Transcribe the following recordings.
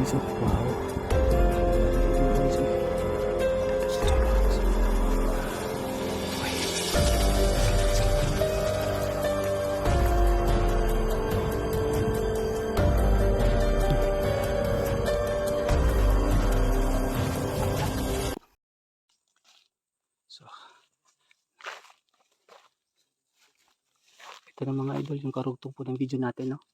Wow. So, ito na mga idol, yung karugtong po ng video natin, no?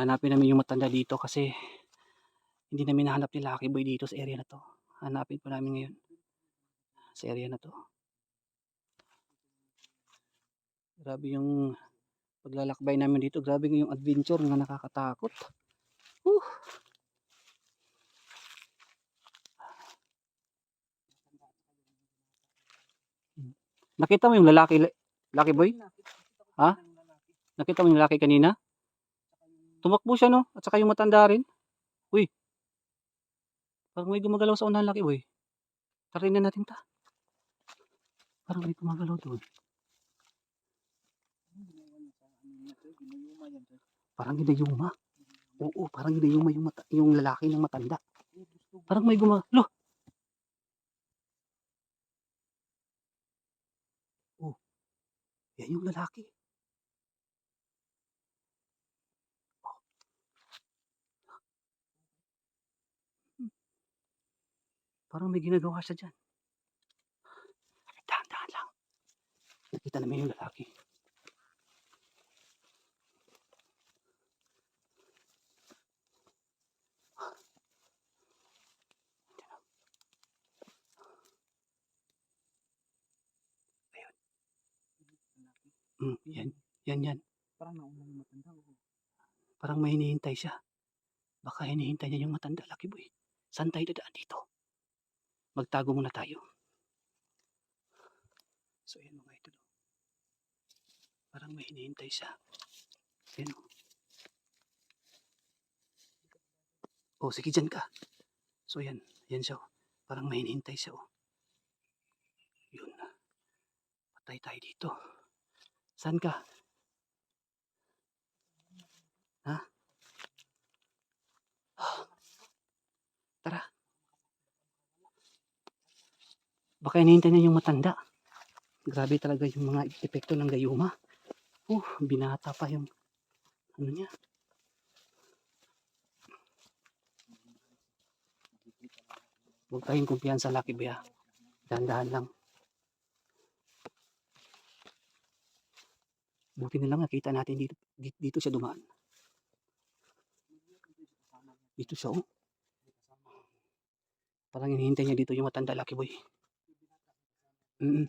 Hanapin namin yung matanda dito kasi hindi namin nahanap ni Lucky Boy dito sa area na to. Hanapin po namin ngayon sa area na to. Grabe yung paglalakbay namin dito. Grabe yung adventure nga nakakatakot. Whew. Nakita mo yung lalaki, Lucky Boy? Ha? Nakita mo yung lalaki kanina? Tumakbo siya no? At saka yung matanda rin. Uy. Parang may gumagalaw sa unahan laki boy. Tarinan natin ta. Parang may gumagalaw doon. Parang ginayuma. Oo, parang ginayuma yung, mata, yung lalaki ng matanda. Parang may gumagalaw. Lo! Oh. Yan yung lalaki. Parang may ginagawa siya dyan. Dahan-dahan lang. Nakita namin yung lalaki. Mm, yan, yan, yan. Parang nauna yung matanda. oh. Parang may hinihintay siya. Baka hinihintay niya yung matanda, Lucky Boy. Saan tayo dadaan dito? Magtago muna tayo. So, ayan mga idol. oh. Parang may hinihintay siya. Ayan o. Oh, sige dyan ka. So, ayan. Ayan siya. oh. Parang may hinihintay siya. Oh. Yun. Patay tayo dito. Saan ka? Tara. Baka hinihintay niya yung matanda. Grabe talaga yung mga epekto ng gayuma. Uh, binata pa yung ano niya. Huwag tayong kumpiyansa Lucky ah. Dahan-dahan lang. Buti na lang nakita natin dito, dito, dito siya dumaan. Dito siya oh. Parang hinihintay niya dito yung matanda Lucky Boy. Mm.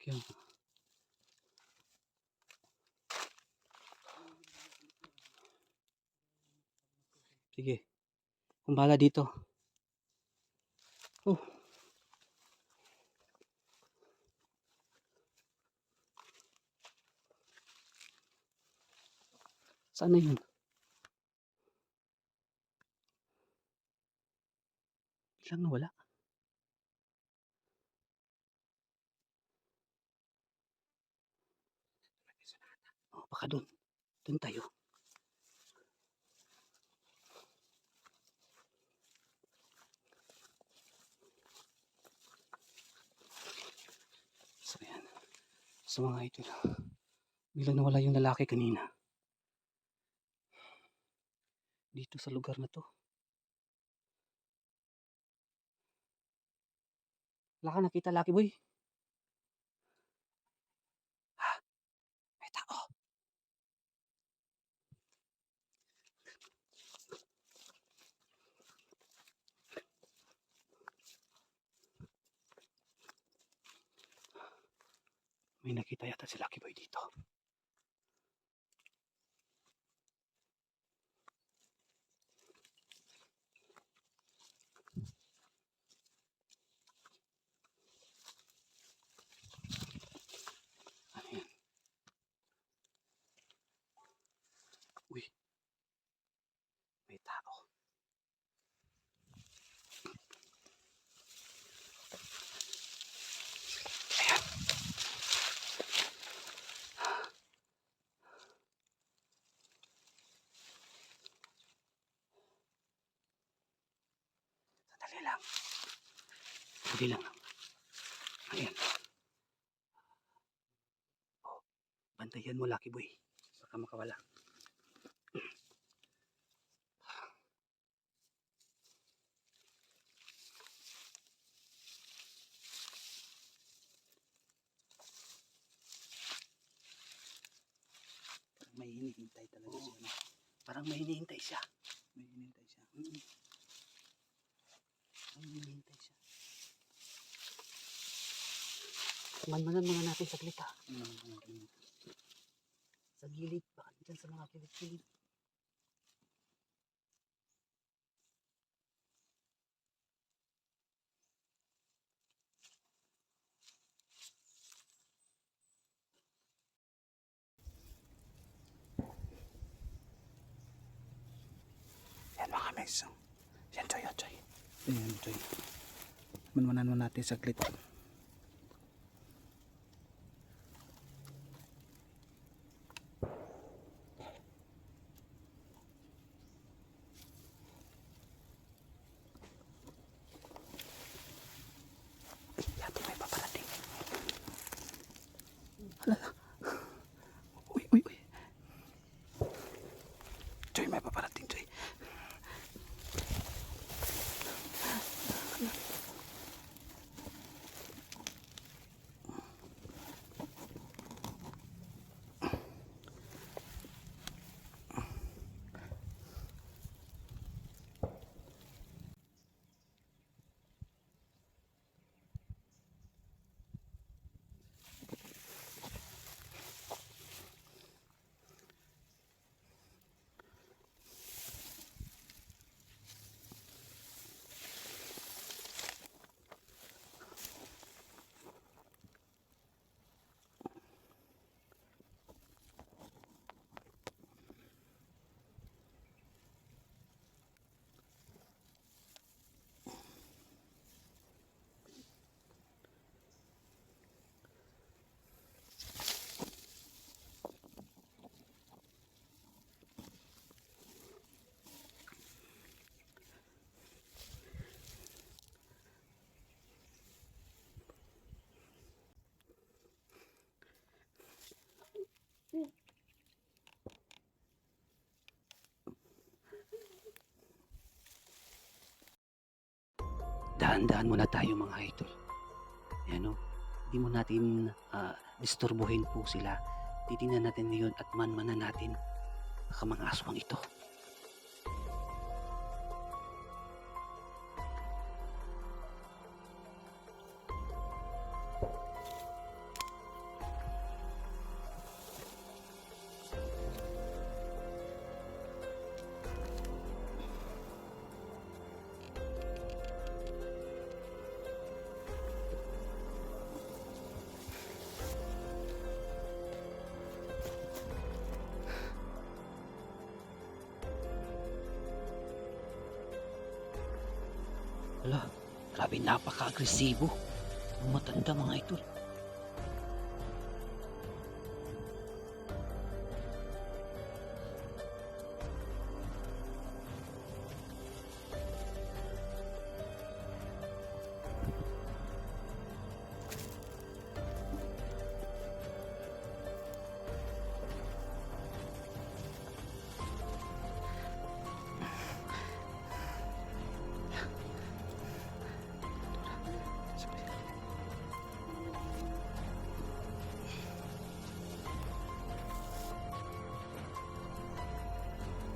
Kaya, sige. Kumbala dito. Oh. Saan na yun? Biglang nawala. Oh, baka doon. Doon tayo. So, yan. So, mga idol. Biglang nawala yung lalaki kanina. Dito sa lugar na to. Wala ka nakita, Lucky Boy? Ha? May tao. May nakita yata si Lucky Boy dito. Ano yan? Uy. May tao. Sandali lang. Ayan. Oh, bantayan mo, Lucky Boy. Baka makawala. Parang may hinihintay talaga Oo. siya. Parang may hinihintay siya. May hinihintay siya. Mm. May hinihintay siya. Manmanan muna natin saglit ha. Ano. Sa gilid. Baka dyan sa mga kilid-kilid. Yan mga mes. oh. Yan, Choy, oh, Choy. Yan, Choy. Manmanan mo natin saglit. Yato Dahan-dahan muna tayo mga idol. Ayan o. Hindi mo natin ah, disturbuhin po sila. Titingnan natin ngayon at manmanan natin baka mga aswang ito. Grabe napaka-agresibo. Matanda mga idol.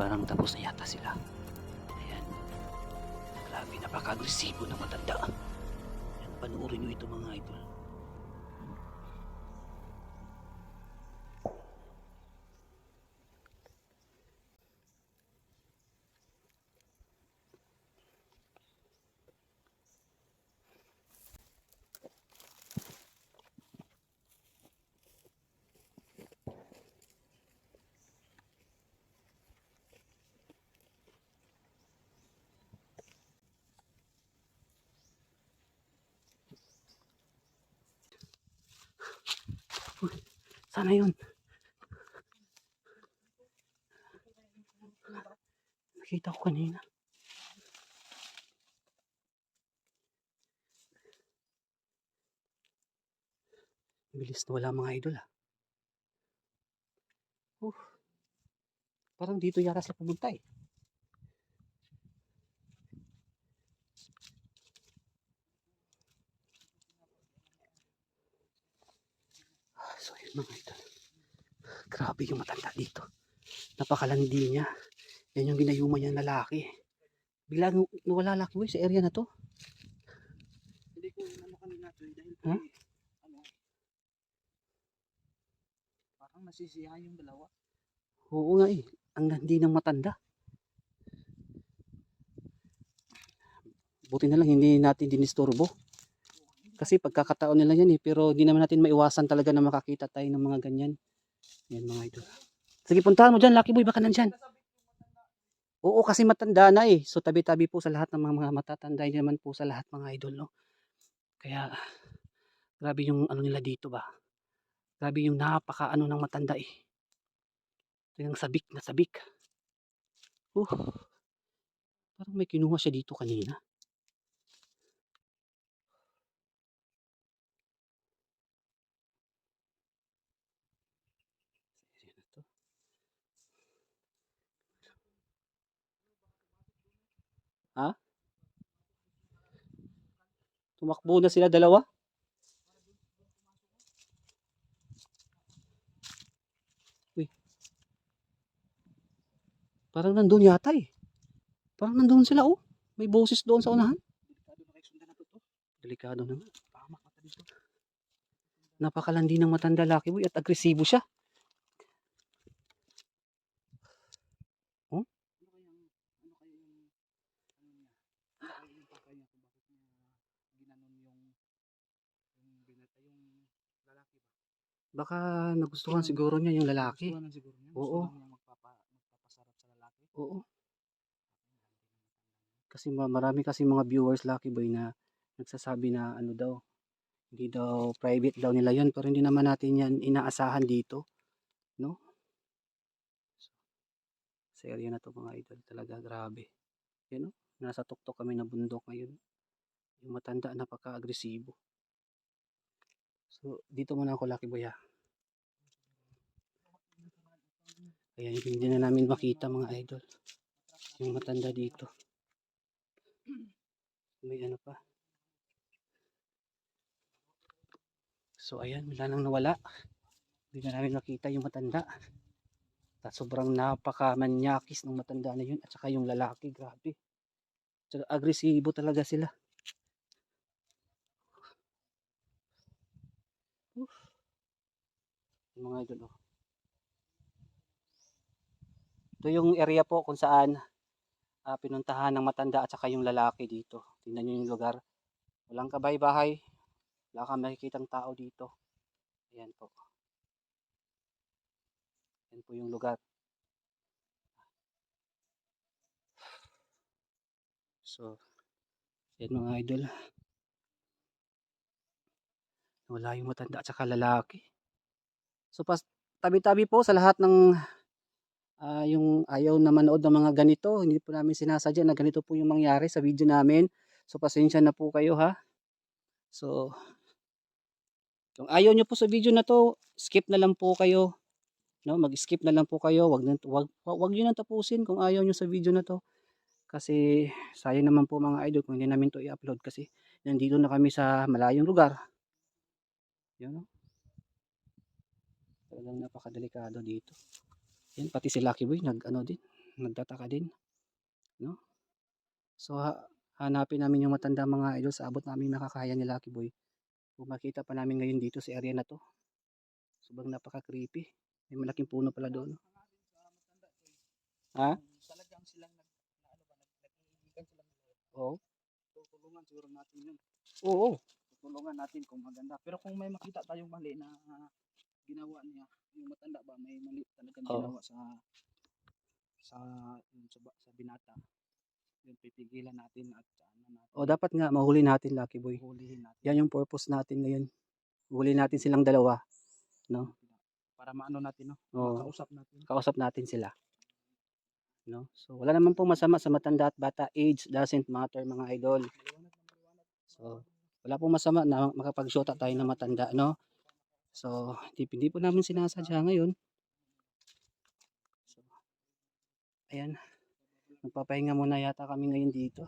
Parang tapos na yata sila. Ayan. Grabe, napaka-agresibo ng matanda. Ayan, panoorin nyo ito mga idol. Sana yun. Nakita ko kanina. Bilis na wala mga idol ah. Uh, parang dito yata sila pumunta eh. Ah, So mga idol. Grabe yung matanda dito. Napakalandi niya. Yan yung ginayuma niya lalaki. Biglang nawala laki boy sa area na to. Hindi ko ano kanina to eh, dahil Ha? eh, ano parang nasisiya yung dalawa. Oo nga eh. Ang landi ng matanda. Buti na lang hindi natin dinisturbo. Kasi pagkakataon nila yan eh. Pero hindi naman natin maiwasan talaga na makakita tayo ng mga ganyan. Yan mga idol. Sige puntahan mo dyan. Lucky boy baka nandyan. Oo kasi matanda na eh. So tabi-tabi po sa lahat ng mga, mga matatanda. Hindi naman po sa lahat mga idol. No? Kaya grabe yung ano nila dito ba. Grabe yung napaka ano ng matanda eh. Yung sabik na sabik. Uh, parang may kinuha siya dito kanina. Tumakbo na sila dalawa? Parang nandun yata eh. Parang nandun sila oh. May boses doon sa unahan. Delikado naman. Napakalandi ng matanda laki boy at agresibo siya. Ano kaya yung ano kaya yung ano niya? Ano kaya yung pakay niya kung bakit niya ginanon yung yung binata yung lalaki ba? Baka nagustuhan siguro niya yung lalaki. Gusto na siguro niya. Oo. Gusto lang niya magpapa, magpapasarap sa lalaki. Oo. Kasi ma- marami kasi mga viewers Lucky Boy na nagsasabi na ano daw, hindi daw private daw nila yon pero hindi naman natin yan inaasahan dito. No? So, sa area na to mga idol talaga grabe. Yan no? Nasa tuktok kami na bundok ngayon. Yung matanda napaka-agresibo. So, dito muna ako Lucky Boy ha. Ayan, hindi na namin makita mga idol. Yung matanda dito. May ano pa. So ayan, wala nang nawala. Hindi na namin makita yung matanda. At sobrang napakamanyakis ng matanda na yun. At saka yung lalaki, grabe. Tsaka agresibo talaga sila. Oof. Yung mga idol, oh. Ito yung area po kung saan ah, pinuntahan ng matanda at saka yung lalaki dito. Tingnan nyo yung lugar. Walang kabay-bahay. Wala kang makikitang tao dito. Ayan po. Ayan po yung lugar. So, ayan mga idol. Wala yung matanda at saka lalaki. So, tabi-tabi po sa lahat ng ah, yung ayaw na manood ng mga ganito. Hindi po namin sinasadya na ganito po yung mangyari sa video namin. So, pasensya na po kayo ha. So, kung ayaw nyo po sa video na to, skip na lang po kayo. No, mag-skip na lang po kayo. Wag na, wag, wag, nyo nang tapusin kung ayaw nyo sa video na to. Kasi sayang naman po mga idol kung hindi namin to i-upload kasi nandito na kami sa malayong lugar. Yun no. Talagang napakadelikado dito. Yan, pati si Lucky Boy nag ano din, nagtataka din, no? So ha, hanapin namin yung matanda mga idol sa abot namin makakaya ni Lucky Boy. Kung makita pa namin ngayon dito sa area na to. Sobrang napaka-creepy. May malaking puno pala doon. Ha? Talagang silang nag, na ano ba, nag, nag-iigigan silang. Oo. Tutulungan siguro natin yun. Oo. Tutulungan natin kung maganda. Pero kung may makita tayong mali na ginawa niya, yung matanda ba, may mali talagang Oo. ginawa sa sa yun, sa, sa binata. Yun, pipigilan natin at ano natin, O dapat nga mahuli natin Lucky Boy. hulihin natin. Yan yung purpose natin ngayon. Huli natin silang dalawa. Para maano natin, no? Oo. Makausap natin. kausap natin sila. No? So wala naman pong masama sa matanda at bata. Age doesn't matter mga idol. So wala pong masama na makapag-shota tayo ng matanda, no? So, hindi, hindi po namin sinasadya ngayon. So, ayan. Magpapahinga muna yata kami ngayon dito.